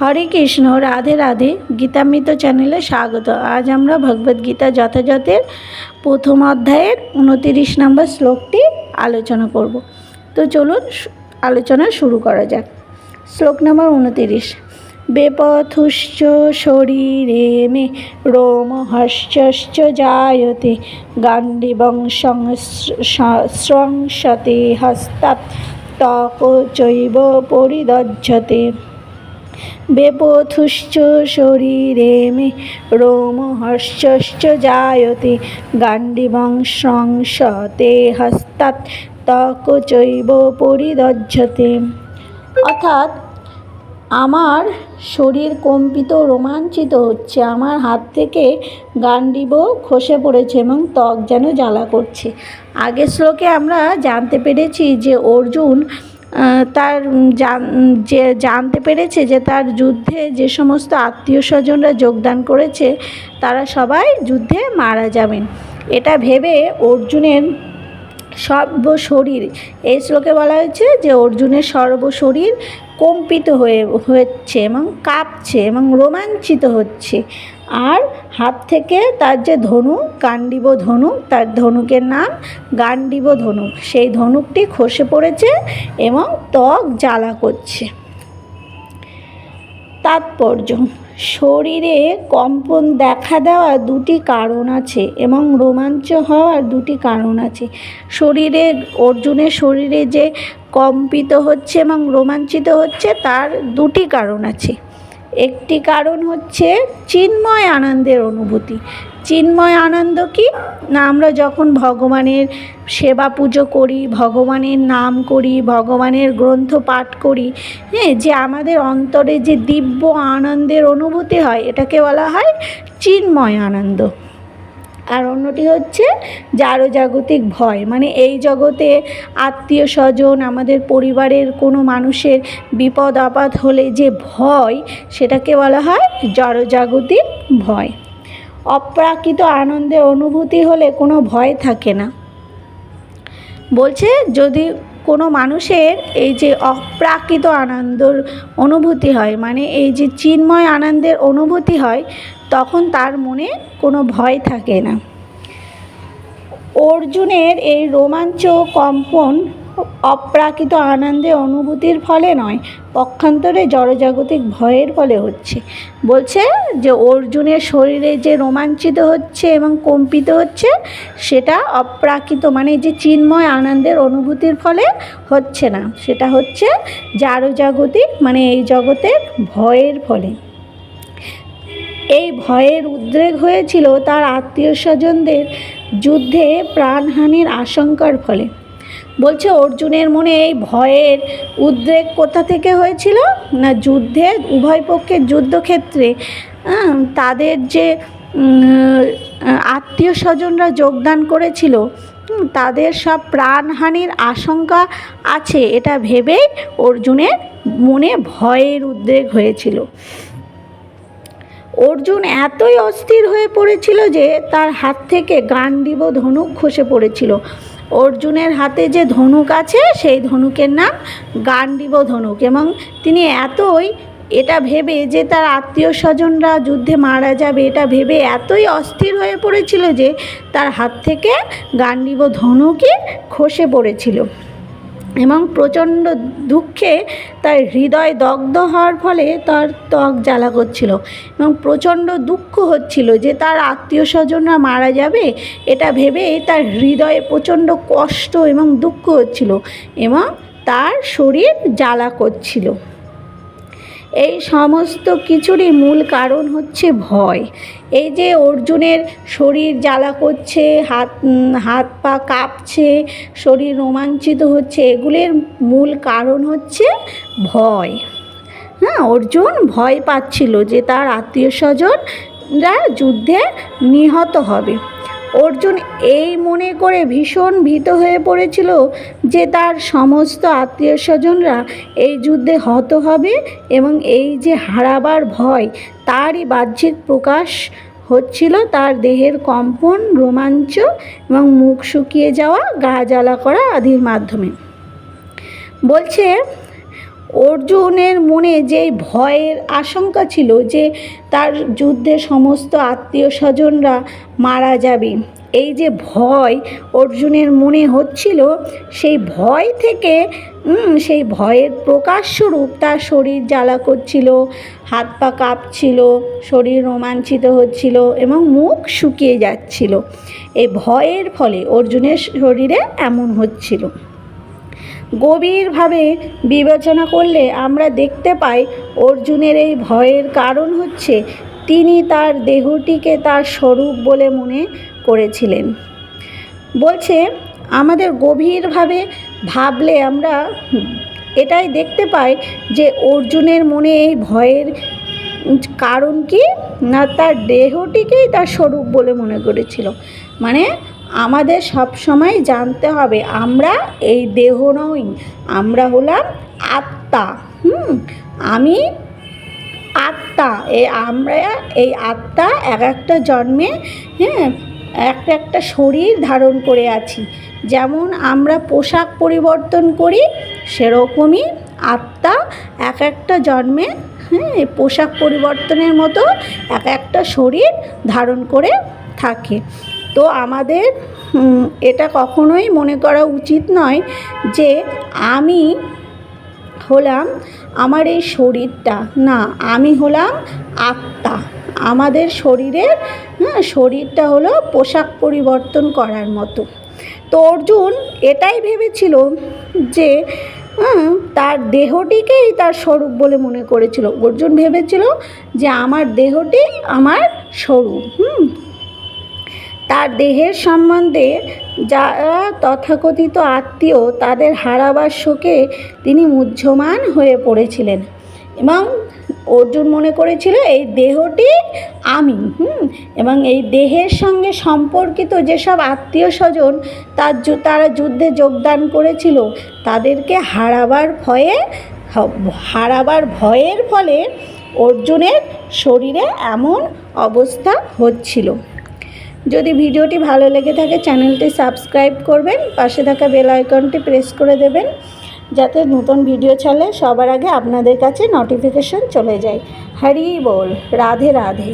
হরে কৃষ্ণ, রাধে রাধে, গীতামৃত চ্যানেলে স্বাগত। আজ আমরা ভগবদ্গীতা যথাযথের প্রথম অধ্যায়ের উনতিরিশ নম্বর শ্লোকটি আলোচনা করব। তো চলুন আলোচনা শুরু করা যাক। শ্লোক নম্বর উনতিরিশ। বেপথুশ্চ শরীরে মে রোম রোমহর্ষশ্চ জায়তে গান্ডিবং সংসতে হস্তাৎ ত্বক চৈব পরিদজ্জতে। বেপথুশ্চ শরীরে মে রোমহর্ষশ্চ জায়তে গান্ডিবং সংসতে হস্তাৎ ত্বক চৈব পরিদজ্জতে। অর্থাৎ আমার শরীর কম্পিত রোমাঞ্চিত হচ্ছে, আমার হাত থেকে গান্ডিব খসে পড়েছে এবং ত্বক যেন জ্বালা করছে। আগের শ্লোকে আমরা জানতে পেরেছি যে অর্জুন তার যে জানতে পেরেছে যে তার যুদ্ধে যে সমস্ত আত্মীয় স্বজনরা যোগদান করেছে, তারা সবাই যুদ্ধে মারা যাবেন। এটা ভেবে অর্জুনের সর্ব শরীর এই শ্লোকে বলা হয়েছে যে অর্জুনের সর্ব শরীর কম্পিত হয়ে, হচ্ছে এবং কাঁপছে এবং রোমাঞ্চিত হচ্ছে। আর হাত থেকে তার যে ধনু গান্ডিব ধনুক তার ধনুকের নাম গান্ডিব ধনুক সেই ধনুকটি খসে পড়েছে এবং ত্বক জ্বালা করছে। তাৎপর্য, শরীরে কম্পন দেখা দেওয়া দুটি কারণ আছে এবং রোমাঞ্চ হওয়ার দুটি কারণ আছে। শরীরে, অর্জুনের শরীরে যে কম্পিত হচ্ছে এবং রোমাঞ্চিত হচ্ছে, তার দুটি কারণ আছে। একটি কারণ হচ্ছে চিন্ময় আনন্দের অনুভূতি। চিন্ময় আনন্দ কি? না, আমরা যখন ভগবানের সেবা পুজো করি, ভগবানের নাম করি, ভগবানের গ্রন্থ পাঠ করি হ্যাঁ যে আমাদের অন্তরে যে দিব্য আনন্দের অনুভূতি হয়, এটাকে বলা হয় চিন্ময় আনন্দ। আর অন্যটি হচ্ছে জাগতিক ভয়। মানে এই জগতে আত্মীয় স্বজন, আমাদের পরিবারের কোনো মানুষের বিপদ, আপদ হলে যে ভয়, সেটাকে বলা হয় জড়জাগতিক ভয়। অপ্রাকৃত আনন্দের অনুভূতি হলে কোনো ভয় থাকে না। বলছে, যদি কোনো মানুষের এই যে অপ্রাকৃত আনন্দর অনুভূতি হয় মানে এই যে চিন্ময় আনন্দের অনুভূতি হয় তখন তার মনে কোনো ভয় থাকে না। অর্জুনের এই রোমাঞ্চ কম্পন অপ্রাকৃত আনন্দের অনুভূতির ফলে নয়, পক্ষান্তরে জড়জাগতিক ভয়ের ফলে হচ্ছে। বলছে যে অর্জুনের শরীরে যে রোমাঞ্চিত হচ্ছে এবং কম্পিত হচ্ছে, সেটা অপ্রাকৃত মানে যে চিন্ময় আনন্দের অনুভূতির ফলে হচ্ছে না। সেটা হচ্ছে জাগতিক মানে এই জগতের ভয়ের ফলে। এই ভয়ের উদ্রেক হয়েছিল তার আত্মীয় স্বজনদের যুদ্ধে প্রাণহানির আশঙ্কার ফলে। বলছে, অর্জুনের মনে এই ভয়ের উদ্রেক কোথা থেকে হয়েছিল? না যুদ্ধে, উভয় পক্ষের যুদ্ধক্ষেত্রে? তাদের যে আত্মীয় স্বজনরা যোগদান করেছিল তাদের সব প্রাণহানির আশঙ্কা আছে। এটা ভেবেই অর্জুনের মনে ভয়ের উদ্রেক হয়েছিল। অর্জুন এতই অস্থির হয়ে পড়েছিল যে তার হাত থেকে গান্ডিব ধনুক খসে পড়েছিল। অর্জুনের হাতে যে ধনুক আছে, সেই ধনুকের নাম গান্ডিব ধনুক এবং তিনি এতই, এটা ভেবে যে তার আত্মীয় স্বজনরা যুদ্ধে মারা যাবে, এটা ভেবে এতই অস্থির হয়ে পড়েছিল যে তার হাত থেকে গান্ডিব ধনুকই খসে পড়েছিল। এবং প্রচণ্ড দুঃখে তার হৃদয় দগ্ধ হওয়ার ফলে তার ত্বক জ্বালা করছিল এবং প্রচণ্ড দুঃখ হচ্ছিল যে তার আত্মীয় স্বজনরা মারা যাবে। এটা ভেবে তার হৃদয়ে প্রচণ্ড কষ্ট এবং দুঃখ হচ্ছিল এবং তার শরীর জ্বালা করছিল। এই সমস্ত কিছুরই মূল কারণ হচ্ছে ভয়। এই যে অর্জুনের শরীর জ্বালা করছে, হাত হাত পা কাঁপছে, শরীর রোমাঞ্চিত হচ্ছে, এগুলির মূল কারণ হচ্ছে ভয়। হ্যাঁ অর্জুন ভয় পাচ্ছিল যে তার আত্মীয় স্বজনরা যুদ্ধে নিহত হবে। অর্জুন এই মনে করে ভীষণ ভীত হয়ে পড়েছিল যে তার সমস্ত আত্মীয় স্বজনরা এই যুদ্ধে হত হবে এবং এই যে হারাবার ভয়, তারই বাহ্যিক প্রকাশ হচ্ছিল তার দেহের কম্পন, রোমাঞ্চ এবং মুখ শুকিয়ে যাওয়া, গা জ্বালা করা আদির মাধ্যমে। বলছে অর্জুনের মনে যে ভয়ের আশঙ্কা ছিল যে তার যুদ্ধে সমস্ত আত্মীয় স্বজনরা মারা যাবে, এই যে ভয় অর্জুনের মনে হচ্ছিল, সেই ভয় থেকে সেই ভয়ের প্রকাশস্বরূপ তার শরীর জ্বালা করছিল, হাত পা কাঁপছিল, শরীর রোমাঞ্চিত হচ্ছিল এবং মুখ শুকিয়ে যাচ্ছিল। এই ভয়ের ফলে অর্জুনের শরীরে এমন হচ্ছিল। গভীরভাবে বিবেচনা করলে আমরা দেখতে পাই অর্জুনের এই ভয়ের কারণ হচ্ছে তিনি তার দেহটিকে তার স্বরূপ বলে মনে করেছিলেন। বলছে, আমাদের গভীরভাবে ভাবলে আমরা এটাই দেখতে পাই যে অর্জুনের মনে এই ভয়ের কারণ কি? না, তার দেহটিকেই তার স্বরূপ বলে মনে করেছিল। মানে আমাদের সব সময় জানতে হবে, আমরা এই দেহ নই, আমরা হলাম আত্মা, হুম? আমি আত্মা, এই আমরা, এই আত্মা এক একটা জন্মে হ্যাঁ একটা একটা শরীর ধারণ করে আছি। যেমন আমরা পোশাক পরিবর্তন করি, সেরকমই আত্মা এক একটা জন্মে হ্যাঁ পোশাক পরিবর্তনের মতো এক একটা শরীর ধারণ করে থাকে। তো আমাদের এটা কখনোই মনে করা উচিত নয় যে আমি হলাম আমার এই শরীরটা। না, আমি হলাম আত্মা। আমাদের শরীরের হ্যাঁ শরীরটা হলো পোশাক পরিবর্তন করার মতো। তো অর্জুন এটাই ভেবেছিল যে তার দেহটিকেই তার স্বরূপ বলে মনে করেছিল। অর্জুন ভেবেছিল যে আমার দেহটি আমার স্বরূপ, হুম। তার দেহের সম্বন্ধে যারা তথাকথিত আত্মীয় তাদের হারাবার শোকে তিনি মুহ্যমান হয়ে পড়েছিলেন। এবং অর্জুন মনে করেছিল, এই দেহটি আমি। হুম? এবং এই দেহের সঙ্গে সম্পর্কিত যেসব আত্মীয় স্বজন তার তারা যুদ্ধে যোগদান করেছিল, তাদেরকে হারাবার ভয়ে হারাবার ভয়ের ফলে অর্জুনের শরীরে এমন অবস্থা হচ্ছিল। যদি ভিডিওটি ভালো লেগে থাকে, চ্যানেলটি সাবস্ক্রাইব করবেন, পাশে থাকা বেল আইকনটি প্রেস করে দেবেন, যাতে নতুন ভিডিও ছাড়লে সবার আগে আপনাদের কাছে নোটিফিকেশন চলে যায়। হরি বল, রাধে রাধে।